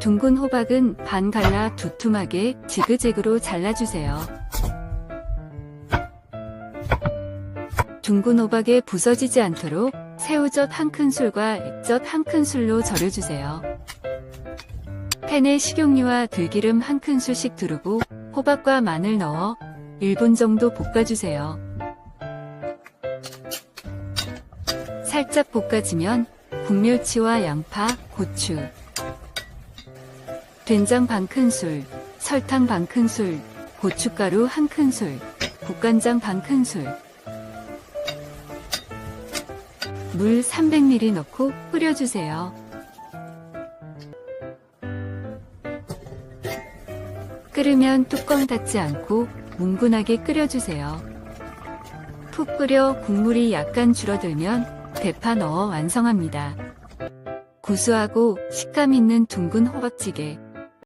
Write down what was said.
둥근 호박은 반 갈라 두툼하게 지그재그로 잘라주세요. 둥근 호박에 부서지지 않도록 새우젓 한 큰술과 액젓 한 큰술로 절여주세요. 팬에 식용유와 들기름 한 큰술씩 두르고 호박과 마늘 넣어 1분 정도 볶아주세요. 살짝 볶아지면 국멸치와 양파, 고추, 된장 반 큰술, 설탕 반 큰술, 고춧가루 한 큰술, 국간장 반 큰술, 물 300ml 넣고 끓여주세요. 끓으면 뚜껑 닫지 않고 뭉근하게 끓여주세요. 푹 끓여 국물이 약간 줄어들면 대파 넣어 완성합니다. 구수하고 식감 있는 둥근 호박찌개.